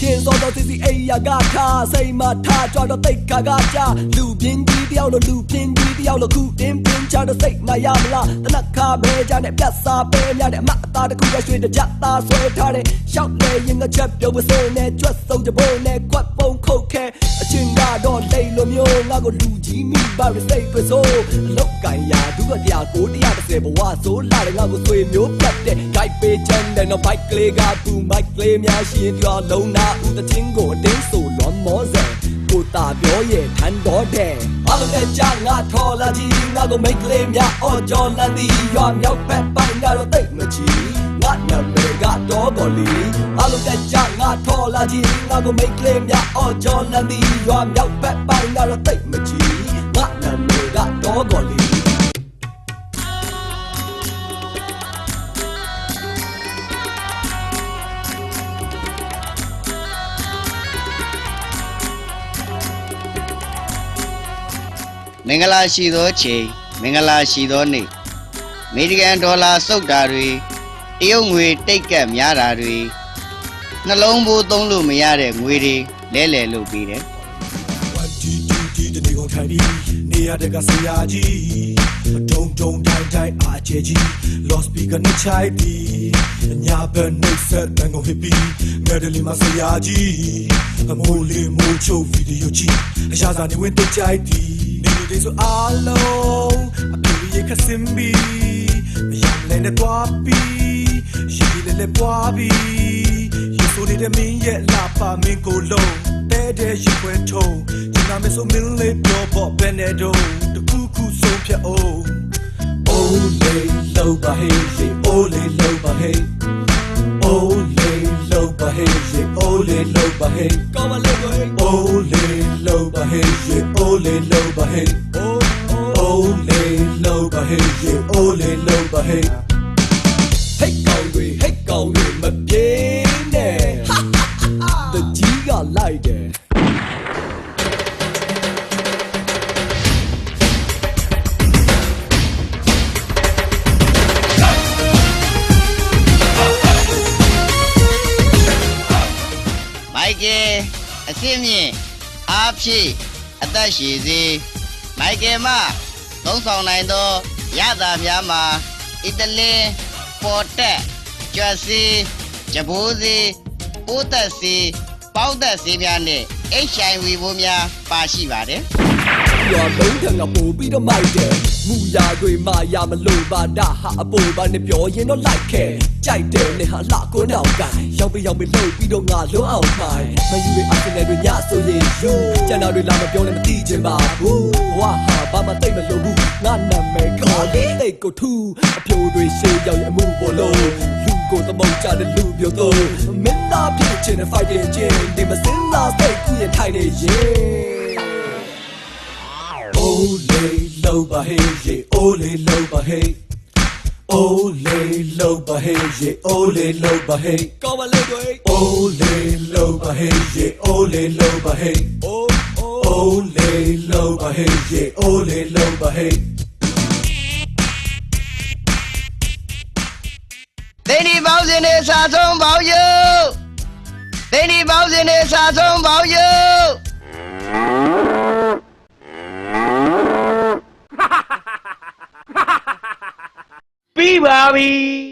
ခင်စောစောစီစီအိယာကထားစိတ်မထားကြတော့တိတ်ခါကကြလူပြင်းကြီးတယောက်လို့လူပြင်းကြီးတယောက်လို့ခုတင်းပြင်းချတော့စိတ်မရမလားတနက်ခါပဲကြနဲ့ပြတ်စားပဲများတဲ့အမအသားတစ်ခုရရွှေတကြသားဆွဲထားတဲ့ရှောက်လေရင်ငါချက်ပြုံးပစင်းနဲ့ကြွတ်ဆုံးကြဖို့နဲ့ကွက်ပုံခုတ်ခဲအချင်းကတော့လိတ်လိုမျိုးငါကိုလူကြီးမိပါရစိတ်တွေဆိုအလောက်ကန်ရာဒုကတရားကိုတရားတစ်စဲဘဝဆိုလာတဲ့ငါကိုဆွေမျိုးပြတ်တဲ့ guide ပေးချင်တဲ့ no bike ကလေးကသူ bike ကလေးများရှိရင်ပြောလုံးနာဦးတဲ့ချင်းကိုအတင်းဆိုလွန်မောစံကိုတာပြောရဲ့ထန်တော်တဲ့အလုံးနဲ့ကြာငါထော်လာကြီးငါကိုမိတ်ကလေးများအော်ကြော်လန်ဒီရွာမြောက်ဘက်ပိုင်းငါတော့တိတ်မချီငါနာမည်ကတော့တော်လီအလုံးနဲ့ကြာငါထော်လာကြီးငါကိုမိတ်ကလေးများအော်ကြော်လန်ဒီရွာမြောက်ဘက်ပိုင်းငါတော့တိတ်မချီငါနာမည်ကတော့တော်လီ မင်္ဂလာရှိသောချိန်မင်္ဂလာရှိသောနေ့အမေရိကန်ဒေါ်လာစုပ်တာတွေတရုတ်ငွေတိတ်ကက်များတာတွေနှလုံးပိုးသုံးလို့မရတဲ့ငွေတွေလဲလှယ်လုပ်ပြီးတယ် One two two two တနေကုန်ထိုင်ပြီးနေရတဲ့ကဆရာကြီး ဒုံဒုံတိုင်းတိုင်းအားကျကြီး lost speaker နဲ့ချိုက်ပြီးညာဘက်နှိပ်ဆက်တန်ကုန်ဟစ်ပြီးငါဒလီမဆရာကြီးအမိုးလေးမိုးချိုဗီဒီယိုကြီးအရာစာနေဝင်တိတ်ကြိုက်ပြီးနေနေဆိုအားလုံးအပြေရခစင်ပြီးမရလည်းနဲ့တွားပြီးရှိလည်းလည်းပွားပြီးရေဆိုနေတဲ့မင်းရဲ့လာပါမင်းကိုလုံးတဲ့တဲ့ရေခွဲထုံးဒီနာမည်ဆိုမင်းလေးပြောပေါ့ဘယ်နဲ့တော့တခုခုဆုံး ဖြတ်အောင် Ole loba hey yeah ole loba hey Ole loba hey yeah ole loba hey ကောင်းပါလေကို Ole loba hey yeah ole loba hey Ole loba hey yeah ole loba hey ဟိတ်ကောင်တွေဟိ မိုက်ကယ်အစ်စ်မြင့်အားဖြည့်အသက်ရှည်စေမိုက်ကယ်မှသုံးဆောင်နိုင်သောရတာများမှာအီတလင်ပေါ်တက်ကျွတ်စီဂျဘိုးစီပိုးသက်စီပေါက်သက်စီများနဲ့ HIV ဘိုးများပါရှိပါတယ် ရွာလုံးထံကပို့ပြီးတော့မိုက်တယ်မူရာတွေမာယာမလို့ပါဒါဟာအပေါ်ပါနဲ့ပြောရင်တော့လိုက်ခဲကြိုက်တယ်နဲ့ဟာလှကိုနောက်ကရောက်ပြီးရောက်ပြီးလှုပ်ပြီးတော့ငါလုံးအောင်ခိုင်းမယူရဲ့အာဆင်နယ်တွေညဆိုရင်ယူကျန်တာတွေလာမပြောနဲ့မသိချင်ပါဘူးဘဝဟာဘာမှတိတ်မလို့ဘူးငါနာမည်ခေါ်လေးတိတ်ကိုထူအပြိုတွေရှေးရောက်ရဲ့အမှုပေါ်လို့လူကိုသမုတ်ကြတဲ့လူပြောတော့မင်းသားဖြစ်ချင်တဲ့ fighting ချင်းဒီမစင်းလာစိတ်ကူးရင်ထိုင်နေရင် Ole loba hey, yeah, ole loba hey. Ole loba hey, yeah, ole loba hey. Ole loba hey, yeah, ole loba hey. Ole loba hey, yeah, ole loba hey. They need votes. ပြီးပါပြီ